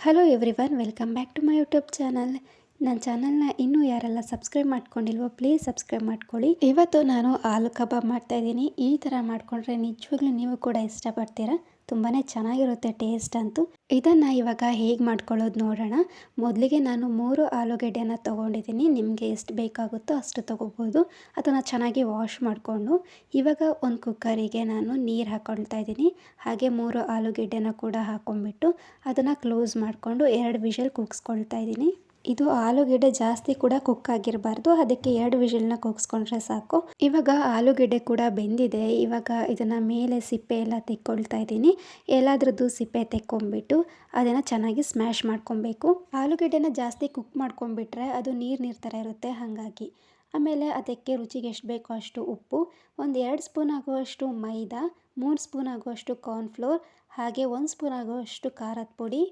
Hello everyone welcome back to my YouTube channel ನನ್ನ ಚಾನಲ್ನ ಇನ್ನೂ ಯಾರೆಲ್ಲ ಸಬ್ಸ್ಕ್ರೈಬ್ ಮಾಡ್ಕೊಂಡಿಲ್ವೋ ಪ್ಲೀಸ್ ಸಬ್ಸ್ಕ್ರೈಬ್ ಮಾಡ್ಕೊಳ್ಳಿ. ಇವತ್ತು ನಾನು ಆಲೂ ಕಬಾಬ್ ಮಾಡ್ತಾಯಿದ್ದೀನಿ ಈ ಥರ ಮಾಡಿಕೊಂಡ್ರೆ ನಿಜವಾಗ್ಲೂ ನೀವು ಕೂಡ ಇಷ್ಟಪಡ್ತೀರಾ? ತುಂಬಾ ಚೆನ್ನಾಗಿರುತ್ತೆ ಟೇಸ್ಟ್ ಅಂತೂ. ಇದನ್ನು ಇವಾಗ ಹೇಗೆ ಮಾಡ್ಕೊಳ್ಳೋದು ನೋಡೋಣ. ಮೊದಲಿಗೆ ನಾನು ಮೂರು ಆಲೂಗೆಡ್ಡೆನ ತೊಗೊಂಡಿದ್ದೀನಿ. ನಿಮಗೆ ಎಷ್ಟು ಬೇಕಾಗುತ್ತೋ ಅಷ್ಟು ತೊಗೋಬೋದು. ಅದನ್ನು ಚೆನ್ನಾಗಿ ವಾಶ್ ಮಾಡಿಕೊಂಡು. ಇವಾಗ ಒಂದು ಕುಕ್ಕರಿಗೆ ನಾನು ನೀರು ಹಾಕೊಳ್ತಾ ಇದ್ದೀನಿ. ಹಾಗೆ ಮೂರು ಆಲೂಗೆಡ್ಡೆನ ಕೂಡ ಹಾಕೊಂಡ್ಬಿಟ್ಟು ಅದನ್ನು ಕ್ಲೋಸ್ ಮಾಡಿಕೊಂಡು ಎರಡು ವಿಷಲ್ ಕುಗ್ಸ್ಕೊಳ್ತಾ ಇದ್ದೀನಿ. ಇದು ಆಲೂಗೆಡ್ಡೆ ಜಾಸ್ತಿ ಕೂಡ ಕುಕ್ ಆಗಿರಬಾರ್ದು. ಅದಕ್ಕೆ ಎರಡು ವಿಷಲ್ನ ಕೂಗಿಸ್ಕೊಂಡ್ರೆ ಸಾಕು. ಇವಾಗ ಆಲೂಗೆಡ್ಡೆ ಕೂಡ ಬೆಂದಿದೆ. ಇವಾಗ ಇದನ್ನು ಮೇಲೆ ಸಿಪ್ಪೆ ಎಲ್ಲ ತೆಕ್ಕೊಳ್ತಾ ಇದ್ದೀನಿ. ಎಲ್ಲಾದ್ರದ್ದು ಸಿಪ್ಪೆ ತೆಕ್ಕೊಂಡ್ಬಿಟ್ಟು ಅದನ್ನು ಚೆನ್ನಾಗಿ ಸ್ಮ್ಯಾಶ್ ಮಾಡ್ಕೊಬೇಕು. ಆಲೂಗೆಡ್ಡೆನ ಜಾಸ್ತಿ ಕುಕ್ ಮಾಡ್ಕೊಂಡ್ಬಿಟ್ರೆ ಅದು ನೀರು ನೀರು ಥರ ಇರುತ್ತೆ ಹಾಗಾಗಿ. ಆಮೇಲೆ ಅದಕ್ಕೆ ರುಚಿಗೆ ಎಷ್ಟು ಬೇಕೋ ಅಷ್ಟು ಉಪ್ಪು. ಒಂದು ಎರಡು ಸ್ಪೂನ್ ಆಗುವಷ್ಟು ಮೈದಾ, ಮೂರು ಸ್ಪೂನ್ ಆಗುವಷ್ಟು ಕಾರ್ನ್ಫ್ಲೋರ್ ಹಾಗೆ ಒಂದು ಸ್ಪೂನ್ ಆಗುವಷ್ಟು ಖಾರದ ಪುಡಿ.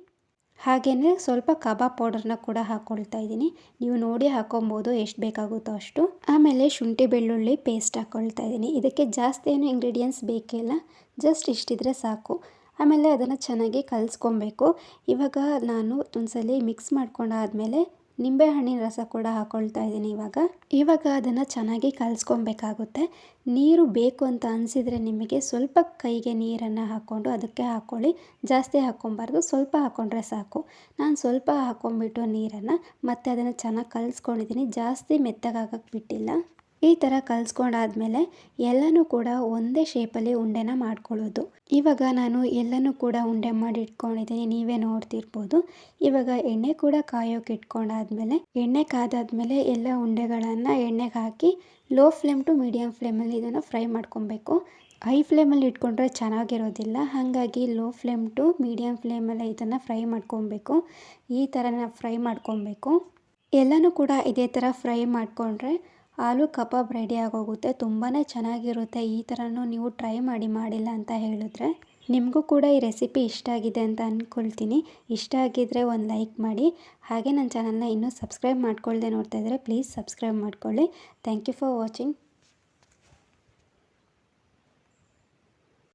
ಹಾಗೆಯೇ ಸ್ವಲ್ಪ ಕಬಾಬ್ ಪೌಡರ್ನ ಕೂಡ ಹಾಕ್ಕೊಳ್ತಾ ಇದ್ದೀನಿ. ನೀವು ನೋಡಿ ಹಾಕೊಬೋದು ಎಷ್ಟು ಬೇಕಾಗುತ್ತೋ ಅಷ್ಟು. ಆಮೇಲೆ ಶುಂಠಿ ಬೆಳ್ಳುಳ್ಳಿ ಪೇಸ್ಟ್ ಹಾಕ್ಕೊಳ್ತಾ ಇದ್ದೀನಿ. ಇದಕ್ಕೆ ಜಾಸ್ತಿ ಏನು ಇಂಗ್ರೀಡಿಯೆಂಟ್ಸ್ ಬೇಕಿಲ್ಲ ಜಸ್ಟ್ ಇಷ್ಟಿದ್ರೆ ಸಾಕು. ಆಮೇಲೆ ಅದನ್ನು ಚೆನ್ನಾಗಿ ಕಲಿಸ್ಕೊಬೇಕು. ಇವಾಗ ನಾನು ಒಂದ್ಸಲಿ ಮಿಕ್ಸ್ ಮಾಡ್ಕೊಂಡಾದ್ಮೇಲೆ ನಿಂಬೆಹಣ್ಣಿನ ರಸ ಕೂಡ ಹಾಕ್ಕೊಳ್ತಾ ಇದ್ದೀನಿ ಇವಾಗ. ಇವಾಗ ಅದನ್ನು ಚೆನ್ನಾಗಿ ಕಲಸ್ಕೊಬೇಕಾಗುತ್ತೆ. ನೀರು ಬೇಕು ಅಂತ ಅನಿಸಿದರೆ ನಿಮಗೆ ಸ್ವಲ್ಪ ಕೈಗೆ ನೀರನ್ನು ಹಾಕ್ಕೊಂಡು ಅದಕ್ಕೆ ಹಾಕ್ಕೊಳ್ಳಿ ಜಾಸ್ತಿ ಹಾಕ್ಕೊಬಾರ್ದು, ಸ್ವಲ್ಪ ಹಾಕ್ಕೊಂಡ್ರೆ ಸಾಕು. ನಾನು ಸ್ವಲ್ಪ ಹಾಕ್ಕೊಂಬಿಟ್ಟು ನೀರನ್ನು ಮತ್ತೆ ಅದನ್ನು ಚೆನ್ನಾಗಿ ಕಲಿಸ್ಕೊಂಡಿದ್ದೀನಿ. ಜಾಸ್ತಿ ಮೆತ್ತಗಾಗಕ್ಕೆ ಬಿಟ್ಟಿಲ್ಲ. ಈ ಥರ ಕಲಿಸ್ಕೊಂಡಾದ್ಮೇಲೆ ಎಲ್ಲನೂ ಕೂಡ ಒಂದೇ ಶೇಪಲ್ಲಿ ಉಂಡೆನ ಮಾಡ್ಕೊಳ್ಳೋದು. ಇವಾಗ ನಾನು ಎಲ್ಲನೂ ಕೂಡ ಉಂಡೆ ಮಾಡಿ ಇಟ್ಕೊಂಡಿದ್ದೀನಿ ನೀವೇ ನೋಡ್ತಿರ್ಬೋದು. ಇವಾಗ ಎಣ್ಣೆ ಕೂಡ ಕಾಯೋಕೆ ಇಟ್ಕೊಂಡಾದ್ಮೇಲೆ, ಎಣ್ಣೆ ಕಾದಾದ್ಮೇಲೆ ಎಲ್ಲ ಉಂಡೆಗಳನ್ನು ಎಣ್ಣೆಗೆ ಹಾಕಿ ಲೋ ಫ್ಲೇಮ್ ಟು ಮೀಡಿಯಮ್ ಫ್ಲೇಮಲ್ಲಿ ಇದನ್ನು ಫ್ರೈ ಮಾಡ್ಕೊಬೇಕು. ಹೈ ಫ್ಲೇಮಲ್ಲಿ ಇಟ್ಕೊಂಡ್ರೆ ಚೆನ್ನಾಗಿರೋದಿಲ್ಲ, ಹಾಗಾಗಿ ಲೋ ಫ್ಲೇಮ್ ಟು ಮೀಡಿಯಮ್ ಫ್ಲೇಮಲ್ಲೇ ಇದನ್ನು ಫ್ರೈ ಮಾಡ್ಕೊಬೇಕು. ಈ ಥರನ ಫ್ರೈ ಮಾಡ್ಕೊಬೇಕು. ಎಲ್ಲನೂ ಕೂಡ ಇದೇ ಥರ ಫ್ರೈ ಮಾಡಿಕೊಂಡ್ರೆ ಆಲೂ ಕಬಾಬ್ ರೆಡಿ ಆಗೋಗುತ್ತೆ. ತುಂಬಾ ಚೆನ್ನಾಗಿರುತ್ತೆ. ಈ ಥರನೂ ನೀವು ಟ್ರೈ ಮಾಡಿ ಮಾಡಿಲ್ಲ ಅಂತ ಹೇಳಿದ್ರೆ ನಿಮಗೂ ಕೂಡ ಈ ರೆಸಿಪಿ ಇಷ್ಟ ಆಗಿದೆ ಅಂತ ಅಂದ್ಕೊಳ್ತೀನಿ ಇಷ್ಟ ಆಗಿದ್ದರೆ ಒಂದು ಲೈಕ್ ಮಾಡಿ. ಹಾಗೆ ನನ್ನ ಚಾನಲ್ನ ಇನ್ನೂ ಸಬ್ಸ್ಕ್ರೈಬ್ ಮಾಡ್ಕೊಳ್ಳದೆ ನೋಡ್ತಾ ಇದ್ದರೆ ಪ್ಲೀಸ್ ಸಬ್ಸ್ಕ್ರೈಬ್ ಮಾಡ್ಕೊಳ್ಳಿ. Thank you for watching.